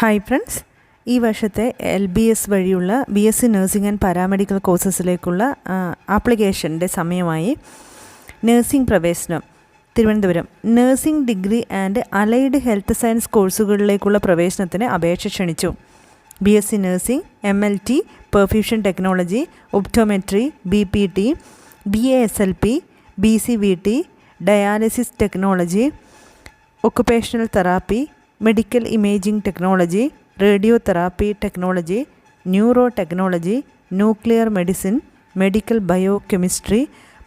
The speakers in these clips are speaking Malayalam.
ഹായ് ഫ്രണ്ട്സ് ഈ വർഷത്തെ എൽ ബി എസ് വഴിയുള്ള B S C nursing and paramedical കോഴ്സസിലേക്കുള്ള ആപ്ലിക്കേഷന്റെ സമയമായി നഴ്സിംഗ് പ്രവേശനം. Thiruvananthapuram. Nursing degree and allied health science കോഴ്സുകളിലേക്കുള്ള പ്രവേശനത്തിന് അപേക്ഷ ക്ഷണിച്ചു. B S C nursing M L T perfusion technology optometry B P T B A S L P B C V T dialysis technology occupational therapy medical imaging technology radio therapy technology neuro technology nuclear medicine medical biochemistry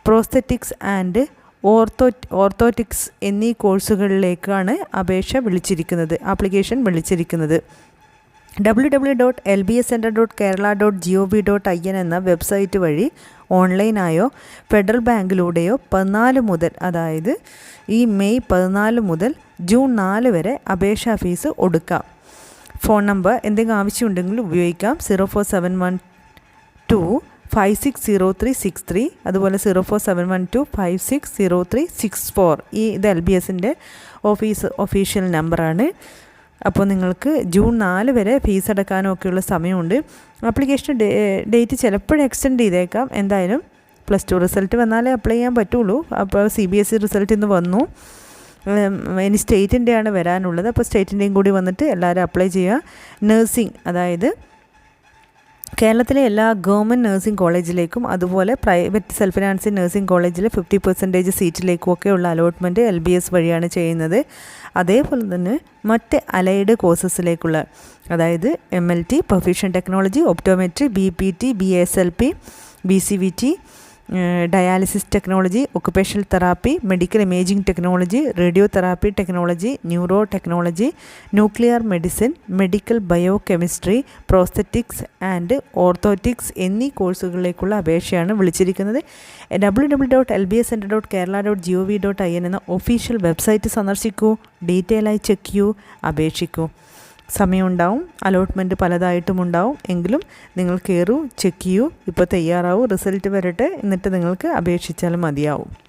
prosthetics and ortho orthotics എന്നീ കോഴ്സുകളിലേക്കാണ് അപേക്ഷ വിളിച്ചിരിക്കുന്നത് ആപ്ലിക്കേഷൻ വിളിച്ചിരിക്കുന്നത്. W W dot L B S centre dot Kerala dot G O V dot I N എന്ന വെബ്സൈറ്റ് വഴി ഓൺലൈനായോ ഫെഡറൽ ബാങ്കിലൂടെയോ പതിനാല് മുതൽ അതായത് ഈ മെയ് പതിനാല് മുതൽ ജൂൺ നാല് വരെ അപേക്ഷാ ഫീസ് ഒടുക്കാം. ഫോൺ നമ്പർ എന്തെങ്കിലും ആവശ്യമുണ്ടെങ്കിൽ ഉപയോഗിക്കാം. Zero four seven one two five six zero three six three അതുപോലെ zero four seven one two five six zero three six four. ഈ ഇത് എൽ ബി എസിന്റെ ഓഫീസ് ഒഫീഷ്യൽ നമ്പറാണ്. അപ്പോൾ നിങ്ങൾക്ക് ജൂൺ നാല് വരെ ഫീസ് അടക്കാനും ഒക്കെയുള്ള സമയമുണ്ട് ആപ്ലിക്കേഷൻ ഡേറ്റ് ചിലപ്പോഴും എക്സ്റ്റെൻഡ് ചെയ്തേക്കാം. എന്തായാലും പ്ലസ് ടു റിസൾട്ട് വന്നാലേ അപ്ലൈ ചെയ്യാൻ പറ്റുള്ളൂ. അപ്പോൾ C B S E result ഇന്ന് വന്നു. ഇനി സ്റ്റേറ്റിന്റെയാണ് വരാനുള്ളത്. അപ്പോൾ സ്റ്റേറ്റിന്റെയും കൂടി വന്നിട്ട് എല്ലാവരും അപ്ലൈ ചെയ്യുക. നഴ്സിംഗ് അതായത് കേരളത്തിലെ എല്ലാ ഗവൺമെന്റ് നഴ്സിംഗ് കോളേജിലേക്കും അതുപോലെ പ്രൈവറ്റ് സെൽഫ് ഫിനാൻസിങ് നഴ്സിംഗ് കോളേജിലെ ഫിഫ്റ്റി പെർസെന്റേജ് സീറ്റിലേക്കും ഒക്കെയുള്ള അലോട്ട്മെന്റ് എൽ ബി എസ് വഴിയാണ് ചെയ്യുന്നത്. അതേപോലെ തന്നെ മറ്റ് അലൈഡ് കോഴ്സസിലേക്കുള്ള അതായത് M L T profession technology optometry B P T B S L P B C V T dialysis technology occupational therapy medical imaging technology radio therapy technology neuro technology nuclear medicine medical biochemistry prosthetics and orthotics എന്നീ കോഴ്സുകളിലേക്കുള്ള അപേക്ഷയാണ് വിളിച്ചിരിക്കുന്നത്. W W dot L B S centre dot Kerala dot G O V dot I N എന്ന ഒഫീഷ്യൽ വെബ്സൈറ്റ് സന്ദർശിക്കൂ ഡീറ്റെയിൽ ആയി ചെക്ക് ചെയ്യൂ അപേക്ഷിക്കൂ. സമയമുണ്ടാവും. അലോട്ട്മെന്റ് പലതായിട്ടും ഉണ്ടാവും എങ്കിലും നിങ്ങൾ കയറൂ ചെക്ക് ചെയ്യൂ. ഇപ്പോൾ തയ്യാറാവൂ. റിസൾട്ട് വരട്ടെ. എന്നിട്ട് നിങ്ങൾക്ക് അപേക്ഷിച്ചാലും മതിയാവും.